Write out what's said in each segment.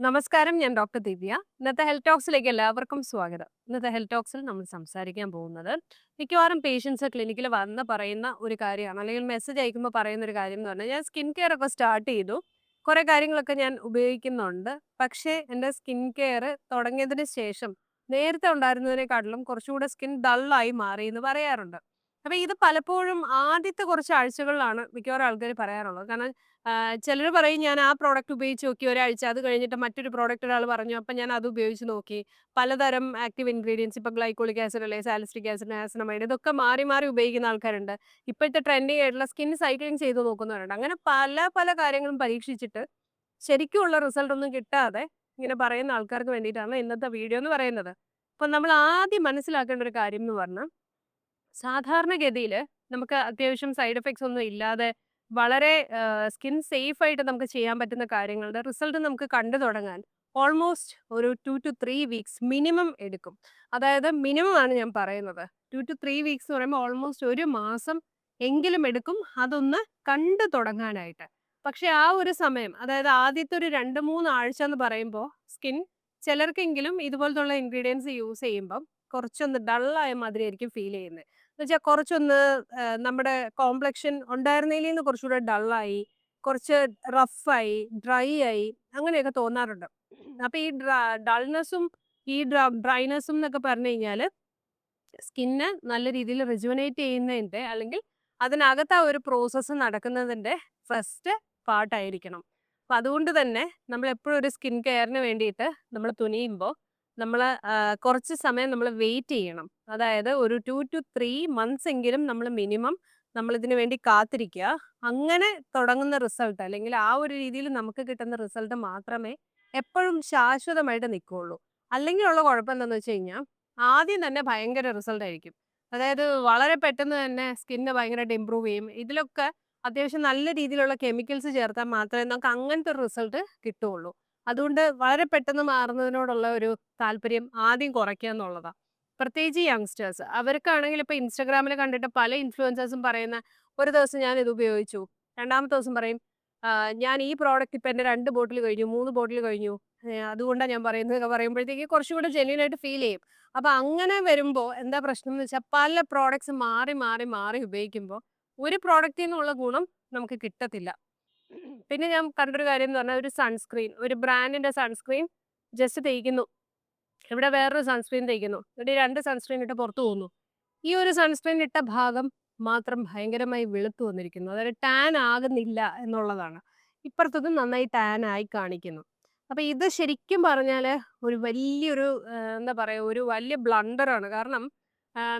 നമസ്കാരം ഞാൻ ഡോക്ടർ ദിവ്യ. ഇന്നത്തെ ഹെൽത്ത് ടോക്സിലേക്ക് എല്ലാവർക്കും സ്വാഗതം. ഇന്നത്തെ ഹെൽത്ത് ടോക്സിൽ നമ്മൾ സംസാരിക്കാൻ പോകുന്നത് മിക്കവാറും പേഷ്യൻസ് ക്ലിനിക്കിൽ വന്ന് പറയുന്ന ഒരു കാര്യമാണ്. അല്ലെങ്കിൽ മെസ്സേജ് അയക്കുമ്പോൾ പറയുന്ന ഒരു കാര്യം എന്ന് പറഞ്ഞാൽ ഞാൻ സ്കിൻ കെയർ ഒക്കെ സ്റ്റാർട്ട് ചെയ്തു. കുറേ കാര്യങ്ങളൊക്കെ ഞാൻ ഉപയോഗിക്കുന്നുണ്ട്. പക്ഷേ എന്റെ സ്കിൻ കെയർ തുടങ്ങിയതിന് ശേഷം നേരത്തെ ഉണ്ടായിരുന്നതിനെക്കാട്ടിലും കുറച്ചുകൂടെ സ്കിൻ ഡള്ളായി മാറി എന്ന് പറയാറുണ്ട്. അപ്പൊ ഇത് പലപ്പോഴും ആദ്യത്തെ കുറച്ച് ആഴ്ചകളിലാണ് മിക്കവാറും ആൾക്കാർ പറയാറുള്ളത്. കാരണം ചിലർ പറയും ഞാൻ ആ പ്രോഡക്റ്റ് ഉപയോഗിച്ച് നോക്കി ഒരാഴ്ച അത് കഴിഞ്ഞിട്ട് മറ്റൊരു പ്രോഡക്റ്റ് ഒരാൾ പറഞ്ഞു അപ്പം ഞാൻ അത് ഉപയോഗിച്ച് നോക്കി. പലതരം ആക്റ്റീവ് ഇൻഗ്രീഡിയൻസ് ഇപ്പം ഗ്ലൈക്കോളിക് ആസിഡ് അല്ലെ സാലിസ്റ്റിക് ആസിഡ് ആസിനമൈഡ് ഇതൊക്കെ മാറി മാറി ഉപയോഗിക്കുന്ന ആൾക്കാരുണ്ട്. ഇപ്പോഴത്തെ ട്രെൻഡിങ് ആയിട്ടുള്ള സ്കിൻ സൈക്ലിംഗ് ചെയ്ത് നോക്കുന്നവരുണ്ട്. അങ്ങനെ പല പല കാര്യങ്ങളും പരീക്ഷിച്ചിട്ട് ശരിക്കും ഉള്ള റിസൾട്ട് ഒന്നും കിട്ടാതെ ഇങ്ങനെ പറയുന്ന ആൾക്കാർക്ക് വേണ്ടിയിട്ടാണ് ഇന്നത്തെ വീഡിയോ എന്ന് പറയുന്നത്. അപ്പം നമ്മൾ ആദ്യം മനസ്സിലാക്കേണ്ട ഒരു കാര്യം എന്ന് പറഞ്ഞാൽ സാധാരണഗതിയിൽ നമുക്ക് അത്യാവശ്യം സൈഡ് എഫക്ട്സ് ഒന്നും ഇല്ലാതെ വളരെ സ്കിൻ സേഫ് ആയിട്ട് നമുക്ക് ചെയ്യാൻ പറ്റുന്ന കാര്യങ്ങളുടെ റിസൾട്ട് നമുക്ക് കണ്ടു തുടങ്ങാൻ ഓൾമോസ്റ്റ് ഒരു two two three weeks minimum എടുക്കും. അതായത് മിനിമം ആണ് ഞാൻ പറയുന്നത്. ടു ടു ത്രീ വീക്സ് എന്ന് പറയുമ്പോൾ ഓൾമോസ്റ്റ് ഒരു മാസം എങ്കിലും എടുക്കും. അതൊന്ന് കണ്ടു തുടങ്ങാനായിട്ട്. പക്ഷെ ആ ഒരു സമയം അതായത് ആദ്യത്തെ ഒരു രണ്ട് മൂന്ന് ആഴ്ച എന്ന് പറയുമ്പോൾ സ്കിൻ ചിലർക്കെങ്കിലും ഇതുപോലത്തുള്ള ഇൻഗ്രീഡിയൻസ് യൂസ് ചെയ്യുമ്പം കുറച്ചൊന്ന് ഡള്ളായ മാതിരി ആയിരിക്കും ഫീൽ ചെയ്യുന്നത്. എന്നുവെച്ചാൽ കുറച്ചൊന്ന് നമ്മുടെ കോംപ്ലക്ഷൻ ഉണ്ടായിരുന്നതിൽ നിന്ന് കുറച്ചുകൂടെ ഡള്ളായി കുറച്ച് റഫായി ഡ്രൈ ആയി അങ്ങനെയൊക്കെ തോന്നാറുണ്ട്. അപ്പൊ ഈ ഡൾനെസ്സും ഈ ഡ്രൈനെസ്സും എന്നൊക്കെ പറഞ്ഞു കഴിഞ്ഞാൽ സ്കിന്ന് നല്ല രീതിയിൽ റിജുവനേറ്റ് ചെയ്യുന്നതിന്റെ അല്ലെങ്കിൽ അതിനകത്ത് ആ ഒരു പ്രോസസ്സ് നടക്കുന്നതിന്റെ ഫസ്റ്റ് പാർട്ടായിരിക്കണം. അപ്പം അതുകൊണ്ട് തന്നെ നമ്മൾ എപ്പോഴും ഒരു സ്കിൻ കെയറിന് വേണ്ടിയിട്ട് നമ്മൾ തുനിയുമ്പോൾ നമ്മൾ കുറച്ച് സമയം നമ്മൾ വെയിറ്റ് ചെയ്യണം. അതായത് ഒരു ടു ടു ത്രീ മന്ത്സ് എങ്കിലും നമ്മൾ മിനിമം നമ്മൾ ഇതിനു വേണ്ടി കാത്തിരിക്കുക. അങ്ങനെ തുടങ്ങുന്ന റിസൾട്ട് അല്ലെങ്കിൽ ആ ഒരു രീതിയിൽ നമുക്ക് കിട്ടുന്ന റിസൾട്ട് മാത്രമേ എപ്പോഴും ശാശ്വതമായിട്ട് നിൽക്കുകയുള്ളൂ. അല്ലെങ്കിൽ ഉള്ള കുഴപ്പം എന്താണെന്ന് വെച്ച് കഴിഞ്ഞാൽ ആദ്യം തന്നെ ഭയങ്കര റിസൾട്ട് ആയിരിക്കും. അതായത് വളരെ പെട്ടെന്ന് തന്നെ സ്കിന്ന് ഭയങ്കരമായിട്ട് ഇമ്പ്രൂവ് ചെയ്യും. ഇതിലൊക്കെ അത്യാവശ്യം നല്ല രീതിയിലുള്ള കെമിക്കൽസ് ചേർത്താൽ മാത്രമേ നമുക്ക് അങ്ങനത്തെ ഒരു റിസൾട്ട് കിട്ടുകയുള്ളൂ. അതുകൊണ്ട് വളരെ പെട്ടെന്ന് മാറുന്നതിനോടുള്ള ഒരു താല്പര്യം ആദ്യം കുറയ്ക്കുക എന്നുള്ളതാണ് പ്രത്യേകിച്ച് യങ്സ്റ്റേഴ്സ് അവർക്കാണെങ്കിൽ ഇപ്പോൾ ഇൻസ്റ്റാഗ്രാമിൽ കണ്ടിട്ട് പല ഇൻഫ്ലുവൻസേഴ്സും പറയുന്ന ഒരു ദിവസം ഞാൻ ഇത് ഉപയോഗിച്ചു. രണ്ടാമത്തെ ദിവസം പറയും ഞാൻ ഈ പ്രോഡക്റ്റ് ഇപ്പം എന്റെ രണ്ട് ബോട്ടിൽ കഴിഞ്ഞു മൂന്ന് ബോട്ടിൽ കഴിഞ്ഞു. അതുകൊണ്ടാണ് ഞാൻ പറയുന്നത് പറയുമ്പോഴത്തേക്ക് കുറച്ചുകൂടെ ജെന്യൂൻ ആയിട്ട് ഫീൽ ചെയ്യും. അപ്പം അങ്ങനെ വരുമ്പോൾ എന്താ പ്രശ്നം എന്ന് വെച്ചാൽ പല പ്രോഡക്ട്സ് മാറി മാറി മാറി ഉപയോഗിക്കുമ്പോൾ ഒരു പ്രോഡക്റ്റിൽ നിന്നുള്ള ഗുണം നമുക്ക് കിട്ടത്തില്ല. പിന്നെ ഞാൻ കണ്ടൊരു കാര്യം എന്ന് പറഞ്ഞാൽ ഒരു സൺസ്ക്രീൻ ഒരു ബ്രാൻഡിന്റെ സൺസ്ക്രീൻ ജസ്റ്റ് തേക്കുന്നു. ഇവിടെ വേറൊരു സൺസ്ക്രീൻ തേക്കുന്നു. ഇവിടെ രണ്ട് സൺസ്ക്രീൻ ഇട്ട് പുറത്തു പോകുന്നു. ഈ ഒരു സൺസ്ക്രീൻ ഇട്ട ഭാഗം മാത്രം ഭയങ്കരമായി വെളുത്തു വന്നിരിക്കുന്നു. അതായത് ടാൻ ആകുന്നില്ല എന്നുള്ളതാണ്. ഇപ്പുറത്തതും നന്നായി ടാൻ ആയി കാണിക്കുന്നു. അപ്പൊ ഇത് ശരിക്കും പറഞ്ഞാൽ ഒരു വലിയൊരു എന്താ പറയാ ഒരു വലിയ ബ്ലണ്ടറാണ് കാരണം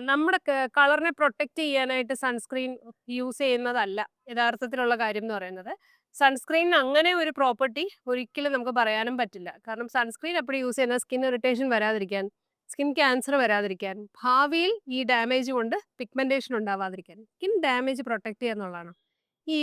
നമ്മുടെ കളറിനെ പ്രൊട്ടക്റ്റ് ചെയ്യാനായിട്ട് സൺസ്ക്രീൻ യൂസ് ചെയ്യുന്നതല്ല യഥാർത്ഥത്തിലുള്ള കാര്യം എന്ന് പറയുന്നത്. സൺസ്ക്രീനിന് അങ്ങനെ ഒരു പ്രോപ്പർട്ടി ഒരിക്കലും നമുക്ക് പറയാനും പറ്റില്ല. കാരണം സൺസ്ക്രീൻ എപ്പോഴും യൂസ് ചെയ്യുന്ന സ്കിൻ ഇറിറ്റേഷൻ വരാതിരിക്കാൻ സ്കിൻ ക്യാൻസർ വരാതിരിക്കാൻ ഭാവിയിൽ ഈ ഡാമേജ് കൊണ്ട് പിഗ്മെന്റേഷൻ ഉണ്ടാവാതിരിക്കാൻ സ്കിൻ ഡാമേജ് പ്രൊട്ടക്ട് ചെയ്യുക എന്നുള്ളതാണ്. ഈ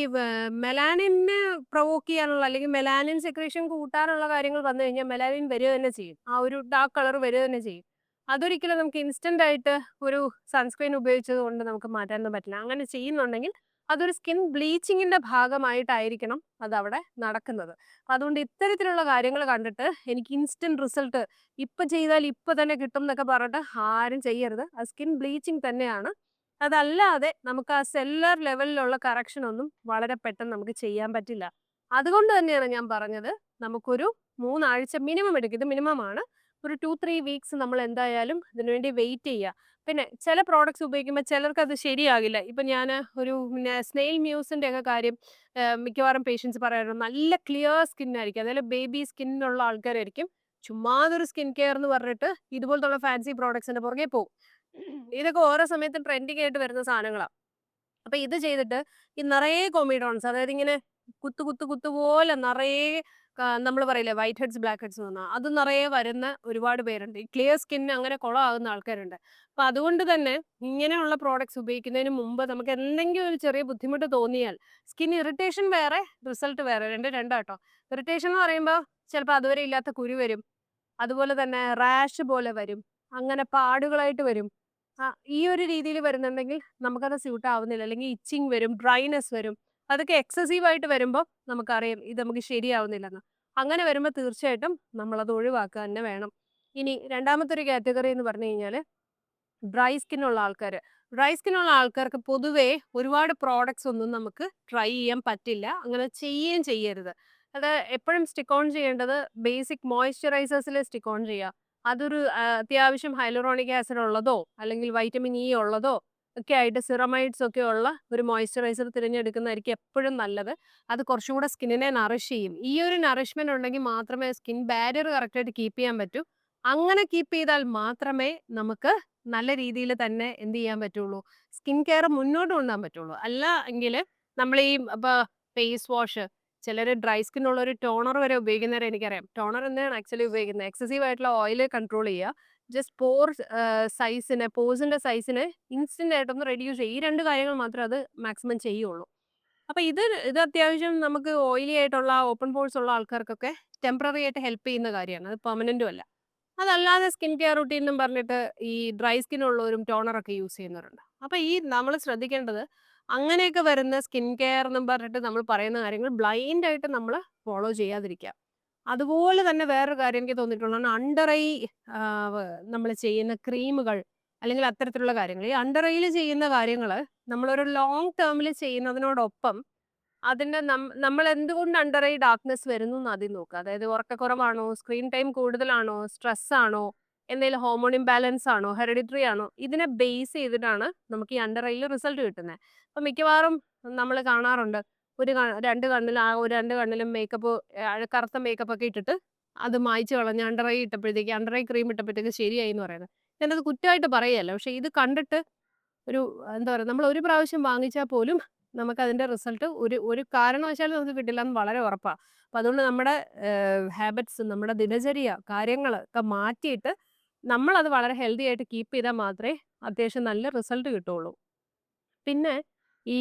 മെലാനിനെ പ്രൊവോക്ക് ചെയ്യാനുള്ള അല്ലെങ്കിൽ മെലാനിൻ സെക്രേഷൻ കൂട്ടാനുള്ള കാര്യങ്ങൾ വന്നു കഴിഞ്ഞാൽ മെലാനിൻ വരിക തന്നെ ചെയ്യും. ആ ഒരു ഡാർക്ക് കളർ വരിക തന്നെ ചെയ്യും. അതൊരിക്കലും നമുക്ക് ഇൻസ്റ്റന്റ് ആയിട്ട് ഒരു സൺസ്ക്രീൻ ഉപയോഗിച്ചത് കൊണ്ട് നമുക്ക് മാറ്റാനൊന്നും പറ്റില്ല. അങ്ങനെ ചെയ്യുന്നുണ്ടെങ്കിൽ അതൊരു സ്കിൻ ബ്ലീച്ചിങ്ങിന്റെ ഭാഗമായിട്ടായിരിക്കണം അതവിടെ നടക്കുന്നത്. അതുകൊണ്ട് ഇത്തരത്തിലുള്ള കാര്യങ്ങൾ കണ്ടിട്ട് എനിക്ക് ഇൻസ്റ്റന്റ് റിസൾട്ട് ഇപ്പൊ ചെയ്താൽ ഇപ്പൊ തന്നെ കിട്ടും എന്നൊക്കെ പറഞ്ഞിട്ട് ആരും ചെയ്യരുത്. ആ സ്കിൻ ബ്ലീച്ചിങ് തന്നെയാണ്. അതല്ലാതെ നമുക്ക് ആ സെല്ലർ ലെവലിലുള്ള കറക്ഷൻ ഒന്നും വളരെ പെട്ടെന്ന് നമുക്ക് ചെയ്യാൻ പറ്റില്ല. അതുകൊണ്ട് തന്നെയാണ് ഞാൻ പറഞ്ഞത് നമുക്കൊരു മൂന്നാഴ്ച മിനിമം എടുക്കും. ഇത് മിനിമം ആണ്. ഒരു ടു ത്രീ വീക്സ് നമ്മൾ എന്തായാലും ഇതിനുവേണ്ടി വെയിറ്റ് ചെയ്യുക പിന്നെ ചില പ്രോഡക്റ്റ്സ് ഉപയോഗിക്കുമ്പോൾ ചിലർക്ക് അത് ശരിയാകില്ല. ഇപ്പൊ ഞാൻ ഒരു പിന്നെ സ്നെയിൽ മ്യൂസിന്റെ ഒക്കെ കാര്യം മിക്കവാറും പേഷ്യൻസ് പറയാറുണ്ട്. നല്ല ക്ലിയർ സ്കിൻ ആയിരിക്കും. അതായത് ബേബി സ്കിന്നുള്ള ആൾക്കാരായിരിക്കും. ചുമ്മാതൊരു സ്കിൻ കെയർ എന്ന് പറഞ്ഞിട്ട് ഇതുപോലത്തുള്ള ഫാൻസി പ്രോഡക്ട്സിന്റെ പുറകെ പോകും ഇതൊക്കെ ഓരോ സമയത്തും ട്രെൻഡിങ് ആയിട്ട് വരുന്ന സാധനങ്ങളാണ് അപ്പൊ ഇത് ചെയ്തിട്ട് ഈ നിറയെ കോമിഡോൺസ് അതായത് ഇങ്ങനെ കുത്തു കുത്തു കുത്തു പോലെ നിറയെ നമ്മൾ പറയില്ലേ വൈറ്റ് ഹെഡ്സ് ബ്ലാക്ക് ഹെഡ്സ് എന്ന് പറഞ്ഞാൽ അത് നിറയെ വരുന്ന ഒരുപാട് പേരുണ്ട്. ഈ ക്ലിയർ സ്കിൻ അങ്ങനെ കുളമാകുന്ന ആൾക്കാരുണ്ട്. അപ്പൊ അതുകൊണ്ട് തന്നെ ഇങ്ങനെയുള്ള പ്രോഡക്റ്റ്സ് ഉപയോഗിക്കുന്നതിന് മുമ്പ് നമുക്ക് എന്തെങ്കിലും ഒരു ചെറിയ ബുദ്ധിമുട്ട് തോന്നിയാൽ സ്കിൻ ഇറിറ്റേഷൻ വേറെ റിസൾട്ട് വേറെ രണ്ട് രണ്ടാട്ടോ. ഇറിറ്റേഷൻ എന്ന് പറയുമ്പോൾ ചിലപ്പോൾ അതുവരെ ഇല്ലാത്ത കുരു വരും. അതുപോലെ തന്നെ റാഷ് പോലെ വരും. അങ്ങനെ പാടുകളായിട്ട് വരും. ഈ ഒരു രീതിയിൽ വരുന്നുണ്ടെങ്കിൽ നമുക്കത് സ്യൂട്ട് ആവുന്നില്ല. അല്ലെങ്കിൽ ഇച്ചിങ് വരും ഡ്രൈനെസ് വരും. അതൊക്കെ എക്സസീവ് ആയിട്ട് വരുമ്പോൾ നമുക്കറിയാം ഇത് നമുക്ക് ശരിയാവുന്നില്ലെന്ന്. അങ്ങനെ വരുമ്പോൾ തീർച്ചയായിട്ടും നമ്മളത് ഒഴിവാക്കുക തന്നെ വേണം. ഇനി രണ്ടാമത്തെ ഒരു കാറ്റഗറി എന്ന് പറഞ്ഞു കഴിഞ്ഞാൽ ഡ്രൈ സ്കിന്നുള്ള ആൾക്കാർ ഡ്രൈ സ്കിന്നുള്ള ആൾക്കാർക്ക് പൊതുവേ ഒരുപാട് പ്രോഡക്ട്സ് ഒന്നും നമുക്ക് ട്രൈ ചെയ്യാൻ പറ്റില്ല. അങ്ങനെ ചെയ്യുകയും ചെയ്യരുത്. അത് എപ്പോഴും സ്റ്റിക്ക് ഓൺ ചെയ്യേണ്ടത് ബേസിക് മോയ്സ്ചറൈസേഴ്സിൽ സ്റ്റിക്ക് ഓൺ ചെയ്യുക. അതൊരു അത്യാവശ്യം ഹൈലറോണിക് ആസിഡ് ഉള്ളതോ അല്ലെങ്കിൽ വൈറ്റമിൻ ഇ ഉള്ളതോ ഒക്കെ ആയിട്ട് സിറമൈഡ്സ് ഒക്കെ ഉള്ള ഒരു മോയ്സ്ചറൈസർ തിരഞ്ഞെടുക്കുന്നതായിരിക്കും എപ്പോഴും നല്ലത്. അത് കുറച്ചും കൂടെ സ്കിന്നിനെ നറിഷ് ചെയ്യും. ഈ ഒരു നറിഷ്മെന്റ് ഉണ്ടെങ്കിൽ മാത്രമേ സ്കിൻ ബാരിയർ കറക്റ്റായിട്ട് കീപ്പ് ചെയ്യാൻ പറ്റൂ. അങ്ങനെ കീപ്പ് ചെയ്താൽ മാത്രമേ നമുക്ക് നല്ല രീതിയിൽ തന്നെ എന്ത് ചെയ്യാൻ പറ്റുള്ളൂ? സ്കിൻ കെയർ മുന്നോട്ട് കൊണ്ടുപോകാൻ പറ്റുള്ളൂ. അല്ല എങ്കിൽ നമ്മൾ ഈ ഇപ്പോൾ ഫേസ് വാഷ് ചിലർ ഡ്രൈ സ്കിൻ ഉള്ള ഒരു ടോണർ വരെ ഉപയോഗിക്കുന്നവരെ എനിക്കറിയാം. ടോണർ എന്താണ് ആക്ച്വലി ഉപയോഗിക്കുന്നത്? എക്സസീവ് ആയിട്ടുള്ള ഓയിൽ കൺട്രോൾ ചെയ്യുക. ജസ്റ്റ് പോർ സൈസിനെ പോസിന്റെ സൈസിനെ ഇൻസ്റ്റന്റ് ആയിട്ടൊന്ന് റെഡ്യൂസ് ചെയ്യും. ഈ രണ്ട് കാര്യങ്ങൾ മാത്രമേ അത് മാക്സിമം ചെയ്യുള്ളൂ. അപ്പോൾ ഇത് ഇത് അത്യാവശ്യം നമുക്ക് ഓയിലി ആയിട്ടുള്ള ഓപ്പൺ പോഴ്സ് ഉള്ള ആൾക്കാർക്കൊക്കെ ടെമ്പററി ആയിട്ട് ഹെൽപ്പ് ചെയ്യുന്ന കാര്യമാണ്. അത് പെർമനന്റും അല്ല. അതല്ലാതെ സ്കിൻ കെയർ റുട്ടീൻ എന്നും പറഞ്ഞിട്ട് ഈ ഡ്രൈ സ്കിൻ ഉള്ളവരും ടോണറൊക്കെ യൂസ് ചെയ്യുന്നവരുണ്ട്. അപ്പോൾ ഈ നമ്മൾ ശ്രദ്ധിക്കേണ്ടത് അങ്ങനെയൊക്കെ വരുന്ന സ്കിൻ കെയർ എന്നും പറഞ്ഞിട്ട് നമ്മൾ പറയുന്ന കാര്യങ്ങൾ ബ്ലൈൻഡായിട്ട് നമ്മൾ ഫോളോ ചെയ്യാതിരിക്കുക. അതുപോലെ തന്നെ വേറൊരു കാര്യം എനിക്ക് തോന്നിയിട്ടുള്ളതാണ് അണ്ടർ ഐ നമ്മൾ ചെയ്യുന്ന ക്രീമുകൾ അല്ലെങ്കിൽ അത്തരത്തിലുള്ള കാര്യങ്ങൾ. ഈ അണ്ടർ ഐയിൽ ചെയ്യുന്ന കാര്യങ്ങൾ നമ്മളൊരു ലോങ് ടേമിൽ ചെയ്യുന്നതിനോടൊപ്പം അതിന്റെ നമ്മൾ എന്തുകൊണ്ട് അണ്ടർ ഐ ഡാർക്ക്നെസ് വരുന്നു എന്ന് ആദ്യം നോക്കുക. അതായത് ഉറക്കക്കുറവാണോ സ്ക്രീൻ ടൈം കൂടുതലാണോ സ്ട്രെസ് ആണോ എന്തെങ്കിലും ഹോർമോൺ ഇംബാലൻസ് ആണോ ഹെറിഡിറ്ററി ആണോ ഇതിനെ ബേസ് ചെയ്തിട്ടാണ് നമുക്ക് ഈ അണ്ടർ ഐയിൽ റിസൾട്ട് കിട്ടുന്നത്. അപ്പം മിക്കവാറും നമ്മൾ കാണാറുണ്ട് ഒരു രണ്ട് കണ്ണിലും ആ ഒരു രണ്ട് കണ്ണിലും മേക്കപ്പ് കറുത്ത മേക്കപ്പ് ഒക്കെ ഇട്ടിട്ട് അത് മായ്ച്ചു കളഞ്ഞ് അണ്ടർ ഐ ഇട്ടപ്പോഴത്തേക്ക് അണ്ടർ ഐ ക്രീം ഇട്ടപ്പോഴത്തേക്ക് ശരിയായി എന്ന് പറയുന്നത്. ഞാനത് കുറ്റമായിട്ട് പറയുകയല്ല പക്ഷേ ഇത് കണ്ടിട്ട് ഒരു എന്താ പറയുക നമ്മൾ ഒരു പ്രാവശ്യം വാങ്ങിച്ചാൽ പോലും നമുക്ക് അതിന്റെ റിസൾട്ട് ഒരു ഒരു കാരണവശാലും നമുക്ക് കിട്ടില്ല എന്ന് വളരെ ഉറപ്പാണ് അപ്പം അതുകൊണ്ട് നമ്മുടെ ഹാബിറ്റ്സ് നമ്മുടെ ദിനചര്യ കാര്യങ്ങൾ ഒക്കെ മാറ്റിയിട്ട് നമ്മളത് വളരെ ഹെൽത്തി ആയിട്ട് കീപ്പ് ചെയ്താൽ മാത്രമേ അത്യാവശ്യം നല്ല റിസൾട്ട് കിട്ടുള്ളൂ പിന്നെ ഈ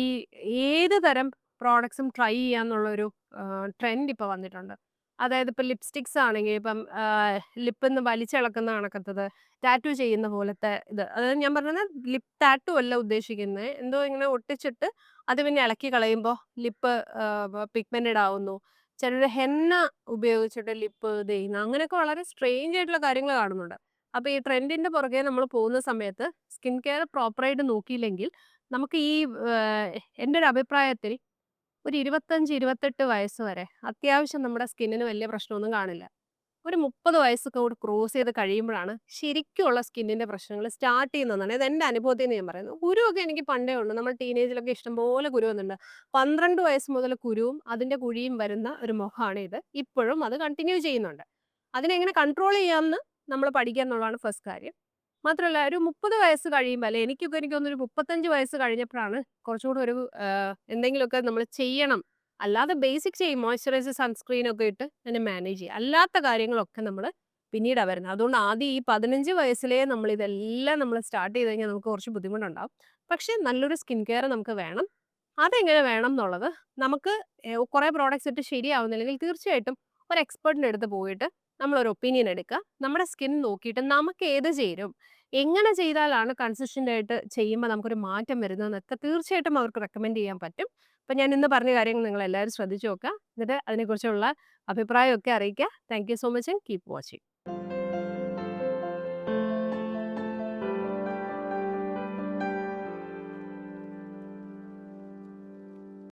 ഏത് തരം പ്രോഡക്ട്സും ട്രൈ ചെയ്യാന്നുള്ളൊരു ട്രെൻഡ് ഇപ്പോൾ വന്നിട്ടുണ്ട്. അതായത് ഇപ്പം ലിപ്സ്റ്റിക്സ് ആണെങ്കിൽ ഇപ്പം ലിപ്പിന്ന് വലിച്ചിളക്കുന്ന കണക്കത്തത് ടാറ്റു ചെയ്യുന്ന പോലത്തെ ഇത്. അതായത് ഞാൻ പറഞ്ഞത് ലിപ് ടാറ്റു അല്ല ഉദ്ദേശിക്കുന്നത് എന്തോ ഇങ്ങനെ ഒട്ടിച്ചിട്ട് അത് പിന്നെ ഇളക്കി കളയുമ്പോൾ ലിപ്പ് പിഗ്മെന്റഡ് ആവുന്നു. ചിലർ ഹെന്ന ഉപയോഗിച്ചിട്ട് ലിപ്പ് ഇത് ചെയ്യുന്നു. അങ്ങനെയൊക്കെ വളരെ സ്ട്രേഞ്ച് ആയിട്ടുള്ള കാര്യങ്ങൾ കാണുന്നുണ്ട്. അപ്പോൾ ഈ ട്രെൻഡിന്റെ പുറകെ നമ്മൾ പോകുന്ന സമയത്ത് സ്കിൻ കെയർ പ്രോപ്പറായിട്ട് നോക്കിയില്ലെങ്കിൽ നമുക്ക് ഈ എന്റെ ഒരു അഭിപ്രായത്തിൽ ഒരു ഇരുപത്തഞ്ച് ഇരുപത്തെട്ട് വയസ്സ് വരെ അത്യാവശ്യം നമ്മുടെ സ്കിന്നിന് വലിയ പ്രശ്നമൊന്നും കാണില്ല. ഒരു മുപ്പത് വയസ്സൊക്കെ കൂടി ക്രോസ് ചെയ്ത് കഴിയുമ്പോഴാണ് ശരിക്കുമുള്ള സ്കിന്നിന്റെ പ്രശ്നങ്ങൾ സ്റ്റാർട്ട് ചെയ്യുന്നതാണ് ഇത് എന്റെ അനുഭവത്തിൽ നിന്ന് ഞാൻ പറയുന്നത്. കുരുവൊക്കെ എനിക്ക് പണ്ടേ ഉള്ളൂ നമ്മൾ ടീനേജിലൊക്കെ ഇഷ്ടംപോലെ കുരു വന്നിട്ടുണ്ട്. പന്ത്രണ്ട് വയസ്സ് മുതൽ കുരുവും അതിന്റെ കുഴിയും വരുന്ന ഒരു മുഖമാണ് ഇത്. ഇപ്പോഴും അത് കണ്ടിന്യൂ ചെയ്യുന്നുണ്ട്. അതിനെങ്ങനെ കൺട്രോൾ ചെയ്യാമെന്ന് നമ്മൾ പഠിക്കുക എന്നുള്ളതാണ് ഫസ്റ്റ് കാര്യം. മാത്രമല്ല ഒരു മുപ്പത് വയസ്സ് കഴിയുമ്പോൾ അല്ലെ എനിക്കൊക്കെ എനിക്ക് തോന്നുന്നു ഒരു മുപ്പത്തഞ്ച് വയസ്സ് കഴിഞ്ഞപ്പോഴാണ് കുറച്ചുകൂടെ ഒരു എന്തെങ്കിലുമൊക്കെ നമ്മൾ ചെയ്യണം. അല്ലാതെ ബേസിക് ചെയ്യും മോയ്സ്ചറൈസർ സൺസ്ക്രീൻ ഒക്കെ ഇട്ട് തന്നെ മാനേജ് ചെയ്യുക. അല്ലാത്ത കാര്യങ്ങളൊക്കെ നമ്മൾ പിന്നീടാണ് വരുന്നത് അതുകൊണ്ട് ആദ്യം ഈ പതിനഞ്ച് വയസ്സിലേ നമ്മൾ ഇതെല്ലാം നമ്മൾ സ്റ്റാർട്ട് ചെയ്ത് കഴിഞ്ഞാൽ നമുക്ക് കുറച്ച് ബുദ്ധിമുട്ടുണ്ടാവും. പക്ഷേ നല്ലൊരു സ്കിൻ കെയർ നമുക്ക് വേണം. അതെങ്ങനെ വേണം എന്നുള്ളത് നമുക്ക് കുറേ പ്രോഡക്റ്റ്സ് ഇട്ട് ശരിയാവുന്നില്ലെങ്കിൽ തീർച്ചയായിട്ടും ഒരു എക്സ്പെർട്ടിന്റെ അടുത്ത് പോയിട്ട് നമ്മളൊരു ഒപ്പീനിയൻ എടുക്കുക. നമ്മുടെ സ്കിൻ നോക്കിയിട്ട് നമുക്ക് ഏത് ചേരും? എങ്ങനെ ചെയ്താലാണ് കൺസിസ്റ്റന്റ് ആയിട്ട് ചെയ്യുമ്പോൾ നമുക്കൊരു മാറ്റം വരുന്നതെന്നൊക്കെ തീർച്ചയായിട്ടും അവർക്ക് റെക്കമെൻഡ് ചെയ്യാൻ പറ്റും. അപ്പം ഞാൻ ഇന്ന് പറഞ്ഞ കാര്യങ്ങൾ നിങ്ങൾ എല്ലാവരും ശ്രദ്ധിച്ചു നോക്കുക. എന്നിട്ട് അതിനെക്കുറിച്ചുള്ള അഭിപ്രായമൊക്കെ അറിയിക്കുക. Thank so much and keep watching